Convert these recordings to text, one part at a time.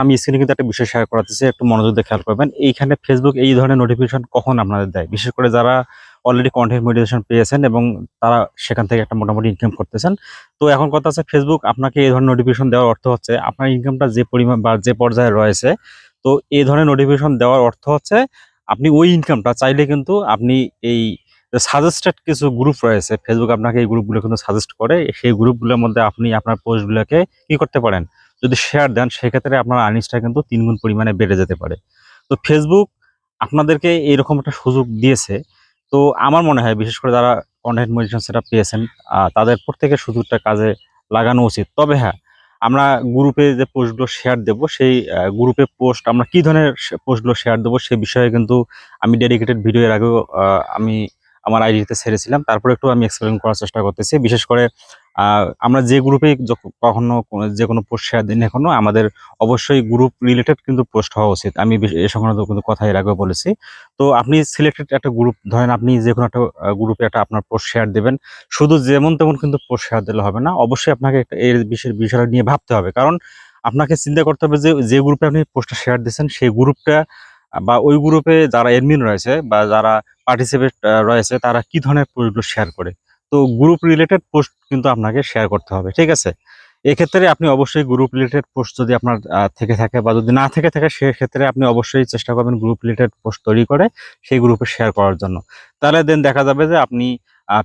আমি স্ক্রিনে কিন্তু একটা বিষয় শেয়ার করাতেছি, একটু মনোযোগ দিয়ে খেয়াল করবেন। এইখানে ফেসবুক এই ধরনের নোটিফিকেশন কখন আপনাদের দেয়? বিশেষ করে যারা অলরেডি কন্টেন্ট মনিটাইজেশন পেয়েছেন এবং তারা সেখান থেকে একটা মোটামুটি ইনকাম করতেছেন। তো এখন কথা আছে ফেসবুক আপনাকে এই ধরনের নোটিফিকেশন দেওয়ার অর্থ হচ্ছে আপনার ইনকামটা যে পরিমাণ বা যে পর্যায়ে রয়েছে, তো এই ধরনের নোটিফিকেশন দেওয়ার অর্থ হচ্ছে আপনি ওই ইনকামটা চাইলে কিন্তু আপনি এই সাজেস্টেড কিছু গ্রুপ রয়েছে ফেসবুক আপনাকে এই গ্রুপগুলো কিন্তু সাজেস্ট করে, সেই গ্রুপগুলোর মধ্যে আপনি আপনার পোস্টগুলোকে কি করতে পারেন? যদি শেয়ার দেন, সেক্ষেত্রে আপনার আর্নিংসটা কিন্তু তিনগুণ পরিমাণে বেড়ে যেতে পারে। তো ফেসবুক আপনাদেরকে এইরকম একটা সুযোগ দিয়েছে। তো আমার মনে হয়, বিশেষ করে যারা কন্টেন্ট মনিটেশন সেটা পেয়েছেন তাদের প্রত্যেকের সুযোগটা কাজে লাগানো উচিত। তবে হ্যাঁ আমরা গ্রুপে যে পোস্টগুলো শেয়ার দেবো, সেই গ্রুপে পোস্ট আমরা কি ধরনের পোস্টগুলো শেয়ার দেবো সেই বিষয়ে কিন্তু আমি ডেডিকেটেড ভিডিও এর আগেও আমি আমার আইডিতে ছেড়েছিলাম। তারপরে একটু আমি এক্সপ্লেন করার চেষ্টা করতেছি। বিশেষ করে আমরা যে গ্রুপে কখনো যে কোনো পোস্ট শেয়ার দিই না এখনও আমাদের অবশ্যই গ্রুপ রিলেটেড কিন্তু পোস্ট হওয়া উচিত। আমি এ সংক্রান্ত কিন্তু কথা এর আগেও বলেছি। তো আপনি সিলেক্টেড একটা গ্রুপ ধরেন আপনি যে কোনো একটা গ্রুপে একটা আপনার পোস্ট শেয়ার দেবেন, শুধু যেমন তেমন কিন্তু পোস্ট শেয়ার দিলে হবে না, অবশ্যই আপনাকে একটা, এর বিষয়, বিষয়টা নিয়ে ভাবতে হবে। কারণ আপনাকে চিন্তা করতে হবে যে যে গ্রুপে আপনি পোস্টটা শেয়ার দিচ্ছেন সেই গ্রুপটা বা ওই গ্রুপে যারা এডমিন রয়েছে, বা যারা পার্টিসিপেট রয়েছে, তারা কি ধরনের পোস্টগুলো শেয়ার করে? তো গ্রুপ রিলেটেড পোস্ট কিন্তু আপনাকে শেয়ার করতে হবে, ঠিক আছে? এক্ষেত্রে আপনি অবশ্যই গ্রুপ রিলেটেড পোস্ট যদি আপনার থেকে থাকে বা যদি না থেকে থাকে, সেক্ষেত্রে আপনি অবশ্যই চেষ্টা করবেন গ্রুপ রিলেটেড পোস্ট তৈরি করে সেই গ্রুপে শেয়ার করার জন্য। তাহলে দেন দেখা যাবে যে আপনি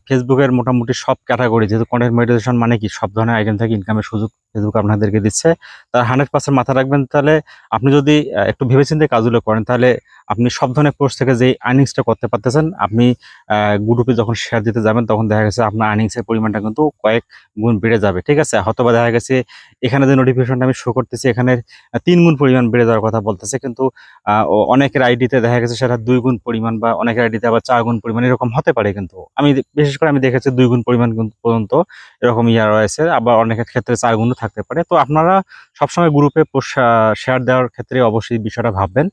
ফেসবুকের মোটামুটি সব ক্যাটাগরি যেহেতু কন্টেন্ট মেডিটেশন মানে কি? সব ধরনের আইটেম থেকে ইনকামের সুযোগ ফেসবুক আপনাদেরকে দিচ্ছে। তার হান্ড্রেড পার্সেন্ট মাথা রাখবেন। তাহলে আপনি যদি একটু ভেবেচিন্তে কাজগুলো করেন, তাহলে আপনি সব ধরনের পোস্ট থেকে যে আর্নিংসটা করতে পারতেছেন, আপনি গ্রুপে যখন শেয়ার দিতে যাবেন, তখন দেখা গেছে আপনার আর্নিংসের পরিমাণটা কিন্তু কয়েক গুণ বেড়ে যাবে। ঠিক আছে? হয়তো বা দেখা গেছে, এখানে যে নোটিফিকেশনটা আমি শো করতেছি, এখানে তিন গুণ পরিমাণ বেড়ে যাওয়ার কথা বলতেছে। কিন্তু অনেকের আইডিতে দেখা গেছে সেটা দুই গুণ পরিমাণ বা অনেকের আইডিতে আবার চার গুণ পরিমাণ এরকম হতে পারে কিন্তু। আমি বিশেষ করে আমি দেখেছি দুই গুণ পরিমাণ পর্যন্ত এরকম ইয়া রয়েছে। আবার অনেকের ক্ষেত্রে চার গুণও থাকতে পারে। তো আপনারা সবসময় গ্রুপে পোস্ট শেয়ার দেওয়ার ক্ষেত্রে অবশ্যই বিষয়টা ভাববেন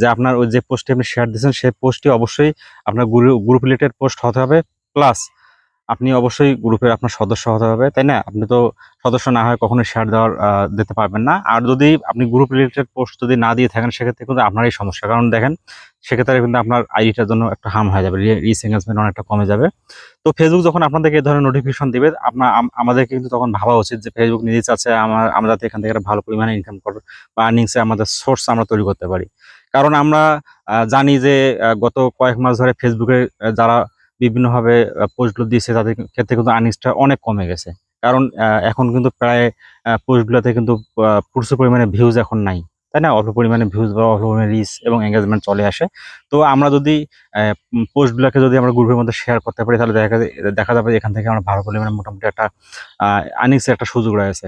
যে আপনার ওই যে পোস্টটি আপনি শেয়ার দিয়েছেন, সেই পোস্টটি অবশ্যই আপনার গ্রুপ রিলেটেড পোস্ট হতে হবে। প্লাস আপনি অবশ্যই গ্রুপের আপনার সদস্য হতে হবে, তাই না? আপনি তো সদস্য না হয় কখনো শেয়ার দেওয়ার দিতে পারবেন না। আর যদি আপনি গ্রুপ রিলেটেড পোস্ট যদি না দিয়ে থাকেন, সেক্ষেত্রে কিন্তু আপনারই সমস্যা। কারণ দেখেন, সেক্ষেত্রে কিন্তু আপনার আইডিটার জন্য একটা হাম হয়ে যাবে রিচ এঙ্গেজমেন্ট অনেকটা কমে যাবে। তো ফেসবুক যখন আপনাদেরকে এই ধরনের নোটিফিকেশন দিবে আপনার আমাদেরকে কিন্তু তখন ভাবা উচিত যে ফেসবুক নিজে চাচ্ছে আমার, আমরা যাতে এখান থেকে একটা ভালো পরিমাণে ইনকাম করব বা আর্নিংসে আমাদের সোর্স আমরা তৈরি করতে পারি। কারণ আমরা জানি যে গত কয়েক মাস ধরে ফেসবুকে যারা বিভিন্নভাবে পোস্টগুলো দিয়েছে, তাদের ক্ষেত্রে কিন্তু আর্নিংসটা অনেক কমে গেছে। কারণ এখন কিন্তু প্রায় পোস্টগুলোতে কিন্তু প্রচুর পরিমাণে ভিউজ এখন নাই। তাই না? অল্প পরিমাণে ভিউজ বা অল্প পরিমাণে রিচ এবং এঙ্গেজমেন্ট চলে আসে। তো আমরা যদি পোস্টগুলোকে যদি আমরা গ্রুপের মধ্যে শেয়ার করতে পারি, তাহলে দেখা দেখা যাবে এখান থেকে আমরা ভালো পরিমাণে মোটামুটি একটা আর্নিংসের একটা সুযোগ রয়েছে।